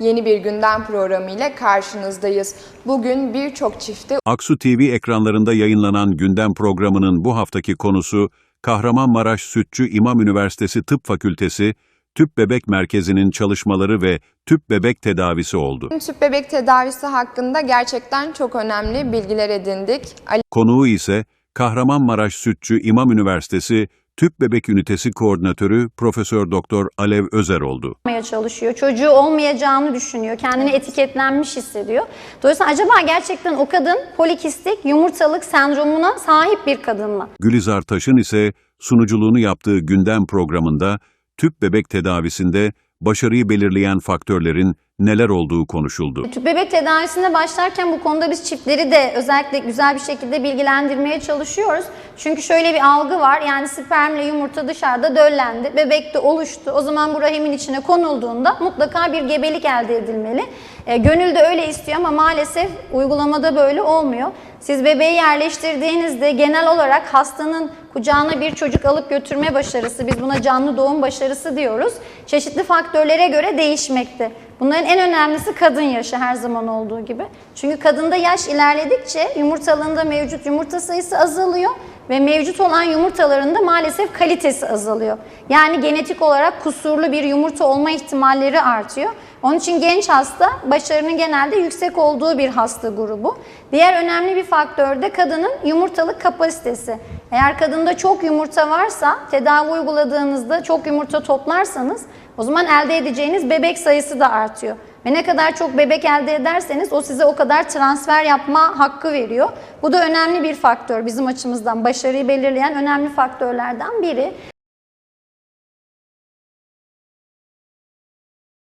Yeni bir gündem programı ile karşınızdayız. Bugün birçok çifte Aksu TV ekranlarında yayınlanan gündem programının bu haftaki konusu Kahramanmaraş Sütçü İmam Üniversitesi Tıp Fakültesi Tüp Bebek Merkezi'nin çalışmaları ve tüp bebek tedavisi oldu. tüp bebek tedavisi hakkında gerçekten çok önemli bilgiler edindik. Ali Konuğu ise Kahramanmaraş Sütçü İmam Üniversitesi Tüp Bebek Ünitesi Koordinatörü Profesör Doktor Alev Özer oldu. çalışıyor. Çocuğu olmayacağını düşünüyor. Kendini etiketlenmiş hissediyor. Dolayısıyla acaba gerçekten o kadın polikistik yumurtalık sendromuna sahip bir kadın mı? Gülizar Taş'ın ise sunuculuğunu yaptığı gündem programında tüp bebek tedavisinde başarıyı belirleyen faktörlerin neler olduğu konuşuldu. Tüp bebek tedavisine başlarken bu konuda biz çiftleri de özellikle güzel bir şekilde bilgilendirmeye çalışıyoruz. Çünkü şöyle bir algı var. Yani spermle yumurta dışarıda döllendi. Bebek de oluştu. O zaman bu rahimin içine konulduğunda mutlaka bir gebelik elde edilmeli. E, gönül de öyle istiyor ama maalesef uygulamada böyle olmuyor. Siz bebeği yerleştirdiğinizde genel olarak hastanın kucağına bir çocuk alıp götürme başarısı, biz buna canlı doğum başarısı diyoruz. Çeşitli faktörlere göre değişmekte. Bunların en önemlisi kadın yaşı her zaman olduğu gibi. Çünkü kadında yaş ilerledikçe yumurtalığında mevcut yumurta sayısı azalıyor ve mevcut olan yumurtaların da maalesef kalitesi azalıyor. Yani genetik olarak kusurlu bir yumurta olma ihtimalleri artıyor. Onun için genç hasta başarının genelde yüksek olduğu bir hasta grubu. Diğer önemli bir faktör de kadının yumurtalık kapasitesi. Eğer kadında çok yumurta varsa tedavi uyguladığınızda çok yumurta toplarsanız o zaman elde edeceğiniz bebek sayısı da artıyor. Ve ne kadar çok bebek elde ederseniz o size o kadar transfer yapma hakkı veriyor. Bu da önemli bir faktör bizim açımızdan başarıyı belirleyen önemli faktörlerden biri.